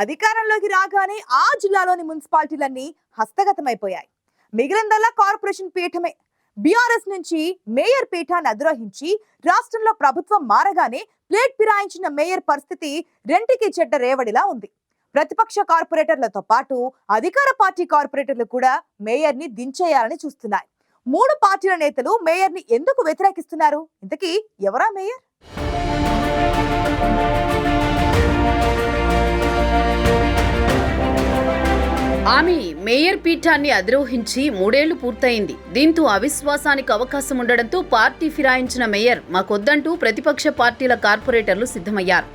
అధికారంలోకి రాగానే ఆ జిల్లాలోని మున్సిపాలిటీలన్నీ హస్తగతమైపోయాయి. మిగిలిందల్లా కార్పొరేషన్ పీఠమే. బీఆర్ఎస్ నుంచి మేయర్ పీఠాన్ని అధిరోహించి రాష్ట్రంలో ప్రభుత్వం మారగానే ప్లేట్ ఫిరాయించిన మేయర్ పరిస్థితి రెంటికి చెడ్డ రేవడిలా ఉంది. ప్రతిపక్ష కార్పొరేటర్లతో పాటు అధికార పార్టీ కార్పొరేటర్లు కూడా మేయర్ని దించేయాలని చూస్తున్నాయి. మూడు పార్టీల నేతలు మేయర్ని ఎందుకు వ్యతిరేకిస్తున్నారు? ఇంతకీ ఎవరా మేయర్? ఆమె మేయర్ పీఠాన్ని అధిరోహించి మూడేళ్ళు పూర్తయింది. దీంతో అవిశ్వాసానికి అవకాశం ఉండడంతో పార్టీ ఫిరాయించిన మేయర్ మాకొద్దంటూ ప్రతిపక్ష పార్టీల కార్పొరేటర్లు సిద్ధమయ్యారు.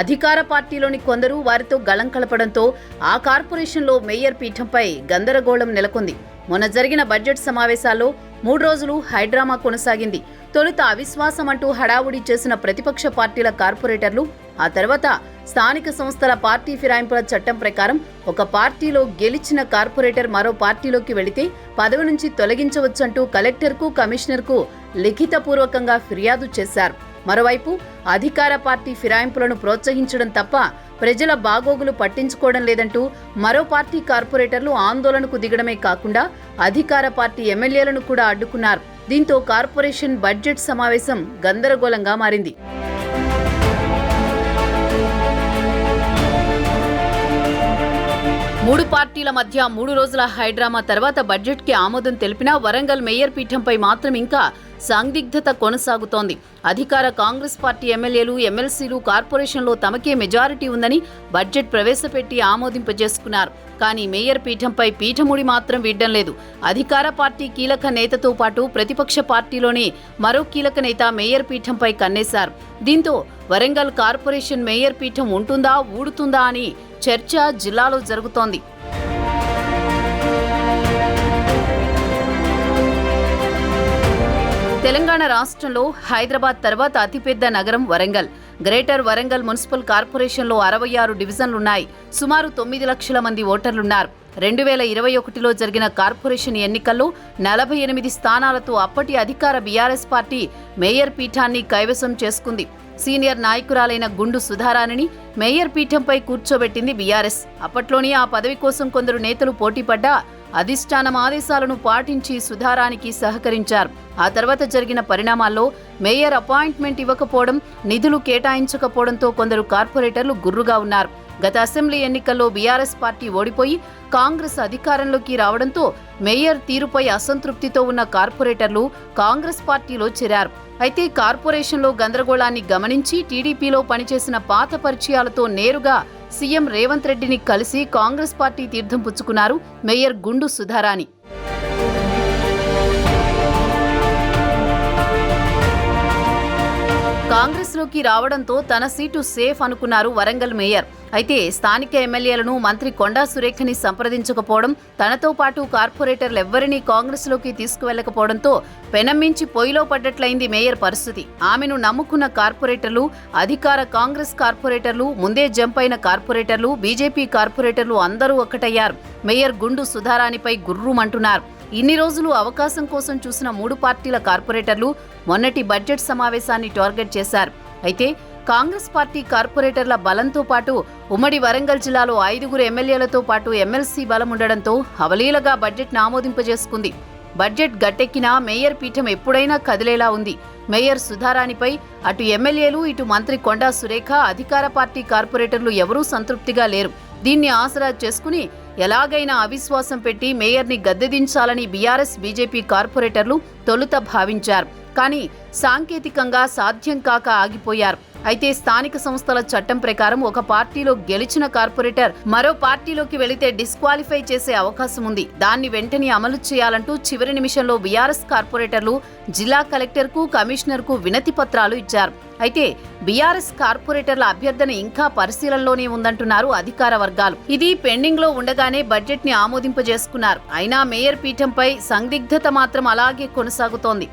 అధికార పార్టీలోని కొందరు వారితో గళం కలపడంతో ఆ కార్పొరేషన్లో మేయర్ పీఠంపై గందరగోళం నెలకొంది. మొన్న జరిగిన బడ్జెట్ సమావేశాల్లో మూడు రోజులు హైడ్రామా కొనసాగింది. తొలుత అవిశ్వాసం అంటూ హడావుడి చేసిన ప్రతిపక్ష పార్టీల కార్పొరేటర్లు ఆ తర్వాత స్థానిక సంస్థల పార్టీ ఫిరాయింపుల చట్టం ప్రకారం ఒక పార్టీలో గెలిచిన కార్పొరేటర్ మరో పార్టీలోకి వెళితే పదవి నుంచి తొలగించవచ్చంటూ కలెక్టర్కు కమిషనర్కు లిఖితపూర్వకంగా ఫిర్యాదు చేశారు. మరోవైపు అధికార పార్టీ ఫిరాయింపులను ప్రోత్సహించడం తప్ప ప్రజల బాగోగులు పట్టించుకోవడం లేదంటూ మరో పార్టీ కార్పొరేటర్లు ఆందోళనకు దిగడమే కాకుండా అధికార పార్టీ ఎమ్మెల్యేలను కూడా అడ్డుకున్నారు. దీంతో కార్పొరేషన్ బడ్జెట్ సమావేశం గందరగోళంగా మారింది. మూడు పార్టీల మధ్య మూడు రోజుల హైడ్రామా తర్వాత బడ్జెట్కి ఆమోదం తెలిపినా వరంగల్ మేయర్ పీఠంపై మాత్రం ఇంకా సందిగ్ధత కొనసాగుతోంది. అధికార కాంగ్రెస్ పార్టీ ఎమ్మెల్యేలు ఎమ్మెల్సీలు కార్పొరేషన్లో తమకే మెజారిటీ ఉందని బడ్జెట్ ప్రవేశపెట్టి ఆమోదింపజేసుకున్నారు. కానీ మేయర్ పీఠంపై పీఠముడి మాత్రం వీడ్డం లేదు. అధికార పార్టీ కీలక నేతతో పాటు ప్రతిపక్ష పార్టీలోని మరో కీలక నేత మేయర్ పీఠంపై కన్నేశారు. దీంతో వరంగల్ కార్పొరేషన్ మేయర్ పీఠం ఉంటుందా ఊడుతుందా అని చర్చ జిల్లాలో జరుగుతోంది. తెలంగాణ రాష్ట్రంలో హైదరాబాద్ తర్వాత అతిపెద్ద నగరం వరంగల్. గ్రేటర్ వరంగల్ మున్సిపల్ కార్పొరేషన్లో అరవై ఆరు డివిజన్లున్నాయి. సుమారు తొమ్మిది లక్షల మంది ఓటర్లున్నారు. రెండు వేల ఇరవై ఒకటిలో జరిగిన కార్పొరేషన్ ఎన్నికల్లో నలభై ఎనిమిది స్థానాలతో అప్పటి అధికార బీఆర్ఎస్ పార్టీ మేయర్ పీఠాన్ని కైవసం చేసుకుంది. సీనియర్ నాయకురాలైన గుండు సుధారాణిని మేయర్ పీఠంపై కూర్చోబెట్టింది బీఆర్ఎస్. అప్పట్లోనే ఆ పదవి కోసం కొందరు నేతలు పోటీపడ్డా అధిష్టానం ఆదేశాలను పాటించి సుధారానికి సహకరించారు. ఆ తర్వాత జరిగిన పరిణామాల్లో మేయర్ అపాయింట్మెంట్ ఇవ్వకపోవడం నిధులు కేటాయించకపోవడంతో కొందరు కార్పొరేటర్లు గుర్రుగా ఉన్నారు. గత అసెంబ్లీ ఎన్నికల్లో బీఆర్ఎస్ పార్టీ ఓడిపోయి కాంగ్రెస్ అధికారంలోకి రావడంతో మేయర్ తీరుపై అసంతృప్తితో ఉన్న కార్పొరేటర్లు కాంగ్రెస్ పార్టీలో చేరారు. అయితే కార్పొరేషన్లో గందరగోళాన్ని గమనించి టీడీపీలో పనిచేసిన పాత పరిచయాలతో నేరుగా సీఎం రేవంత్ రెడ్డిని కలిసి కాంగ్రెస్ పార్టీ తీర్థం పుచ్చుకున్నారు మేయర్ గుండు సుధారాణి. కాంగ్రెస్లోకి రావడంతో తన సీటు సేఫ్ అనుకున్నారు వరంగల్ మేయర్. అయితే స్థానిక ఎమ్మెల్యేలను మంత్రి కొండా సురేఖని సంప్రదించకపోవడం తనతో పాటు కార్పొరేటర్లు ఎవ్వరినీ కాంగ్రెస్లోకి తీసుకువెళ్ళకపోవడంతో పెనమ్మించి పొయ్యిలో పడ్డట్లయింది మేయర్ పరిస్థితి. ఆమెను నమ్ముకున్న కార్పొరేటర్లు అధికార కాంగ్రెస్ కార్పొరేటర్లు ముందే జంప్ అయిన కార్పొరేటర్లు బీజేపీ కార్పొరేటర్లు అందరూ ఒక్కటయ్యారు. మేయర్ గుండు సుధారాణిపై గుర్రుమంటున్నారు. ఇన్ని రోజులు అవకాశం కోసం చూసిన మూడు పార్టీల కార్పొరేటర్లు మొన్నటి బడ్జెట్ సమావేశాన్ని టార్గెట్ చేశారు. అయితే కాంగ్రెస్ పార్టీ కార్పొరేటర్ల బలంతో పాటు ఉమ్మడి వరంగల్ జిల్లాలో ఐదుగురు ఎమ్మెల్యేలతో పాటు ఎమ్మెల్సీ బలం ఉండడంతో హవలీలగా బడ్జెట్ను ఆమోదింపజేసుకుంది. బడ్జెట్ గట్టెక్కినా మేయర్ పీఠం ఎప్పుడైనా కదిలేలా ఉంది. మేయర్ సుధారాణిపై అటు ఎమ్మెల్యేలు ఇటు మంత్రి కొండా సురేఖ అధికార పార్టీ కార్పొరేటర్లు ఎవరూ సంతృప్తిగా లేరు. దీన్ని ఆసరా చేసుకుని ఎలాగైనా అవిశ్వాసం పెట్టి మేయర్ని గద్దెదించాలని బీఆర్ఎస్ బీజేపీ కార్పొరేటర్లు తొలుత భావించారు. కానీ సాంకేతికంగా సాధ్యం కాక ఆగిపోయారు. అయితే స్థానిక సంస్థల చట్టం ప్రకారం ఒక పార్టీలో గెలిచిన కార్పొరేటర్ మరో పార్టీలోకి వెళితే డిస్క్వాలిఫై చేసే అవకాశం ఉంది. దాన్ని వెంటనే అమలు చేయాలంటూ చివరి నిమిషంలో బీఆర్ఎస్ కార్పొరేటర్లు జిల్లా కలెక్టర్కు కమిషనర్కు వినతి పత్రాలు ఇచ్చారు. అయితే బీఆర్ఎస్ కార్పొరేటర్ల అభ్యర్థన ఇంకా పరిశీలనలోనే ఉందంటున్నారు అధికార వర్గాలు. ఇది పెండింగ్లో ఉండగానే బడ్జెట్ని ఆమోదింపజేసుకున్నారు. అయినా మేయర్ పీఠంపై సందిగ్ధత మాత్రం అలాగే కొనసాగుతోంది.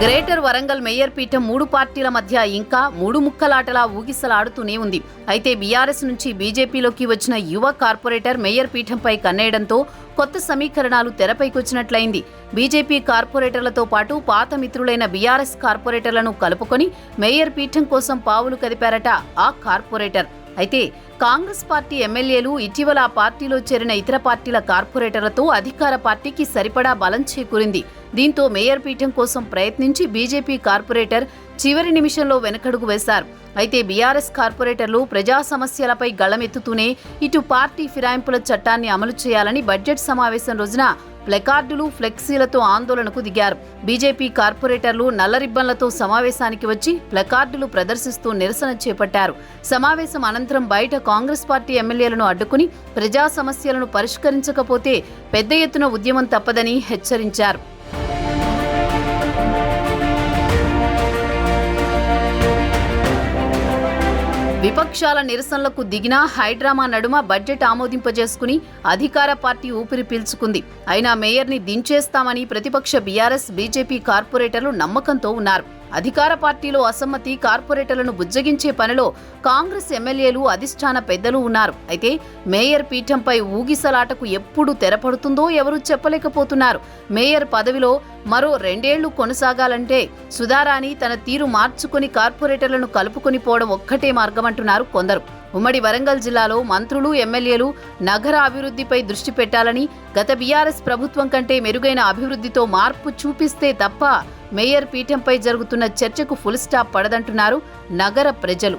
గ్రేటర్ వరంగల్ మేయర్ పీఠం మూడు పార్టీల మధ్య ఇంకా మూడు ముక్కలాటలా ఊగిసలాడుతూనే ఉంది. అయితే బీఆర్ఎస్ నుంచి బీజేపీలోకి వచ్చిన యువ కార్పొరేటర్ మేయర్ పీఠంపై కన్నేయడంతో కొత్త సమీకరణాలు తెరపైకొచ్చినట్లయింది. బీజేపీ కార్పొరేటర్లతో పాటు పాత మిత్రులైన బీఆర్ఎస్ కార్పొరేటర్లను కలుపుకొని మేయర్ పీఠం కోసం పావులు కదిపారట ఆ కార్పొరేటర్. అయితే కాంగ్రెస్ పార్టీ ఎమ్మెల్యేలు ఇటీవల ఆ పార్టీలో చేరిన ఇతర పార్టీల కార్పొరేటర్లతో అధికార పార్టీకి సరిపడా బలం చేకూరింది. దీంతో మేయర్ పీఠం కోసం ప్రయత్నించి బీజేపీ కార్పొరేటర్ చివరి నిమిషంలో వెనకడుగు వేశారు. అయితే బీఆర్ఎస్ కార్పొరేటర్లు ప్రజా సమస్యలపై గళమెత్తుతూనే ఇటు పార్టీ ఫిరాయింపుల చట్టాన్ని అమలు చేయాలని బడ్జెట్ సమావేశం రోజున ప్లకార్డులు ఫ్లెక్సీలతో ఆందోళనకు దిగారు. బీజేపీ కార్పొరేటర్లు నల్ల రిబ్బన్లతో సమావేశానికి వచ్చి ప్లెకార్డులు ప్రదర్శిస్తూ నిరసన చేపట్టారు. సమావేశం అనంతరం బయట కాంగ్రెస్ పార్టీ ఎమ్మెల్యేలను అడ్డుకుని ప్రజా సమస్యలను పరిష్కరించకపోతే పెద్ద ఎత్తున ఉద్యమం తప్పదని హెచ్చరించారు. విపక్షాల నిరసనలకు దిగిన హైడ్రామా నడుమ బడ్జెట్ ఆమోదింపజేసుకుని అధికార పార్టీ ఊపిరి పీల్చుకుంది. అయినా మేయర్ని దించేస్తామని ప్రతిపక్ష బీఆర్ఎస్ బీజేపీ కార్పొరేటర్లు నమ్మకంతో ఉన్నారు. అధికార పార్టీలో అసమ్మతి కార్పొరేటర్లను బుజ్జగించే పనిలో కాంగ్రెస్ ఎమ్మెల్యేలు అధిష్టాన పెద్దలు ఉన్నారు. అయితే మేయర్ పీఠంపై ఊగిసలాటకు ఎప్పుడు తెరపడుతుందో ఎవరూ చెప్పలేకపోతున్నారు. మేయర్ పదవిలో మరో రెండేళ్ళు కొనసాగాలంటే సుధారాణి తన తీరు మార్చుకుని కార్పొరేటర్లను కలుపుకొని పోవడం ఒక్కటే మార్గమంటున్నారు కొందరు. ఉమ్మడి వరంగల్ జిల్లాలో మంత్రులు ఎమ్మెల్యేలు నగర అభివృద్ధిపై దృష్టి పెట్టాలని గత బీఆర్ఎస్ ప్రభుత్వం కంటే మెరుగైన అభివృద్ధితో మార్పు చూపిస్తే తప్ప మేయర్ పీఠంపై జరుగుతున్న చర్చకు ఫుల్ స్టాప్ పడదంటున్నారు నగర ప్రజలు.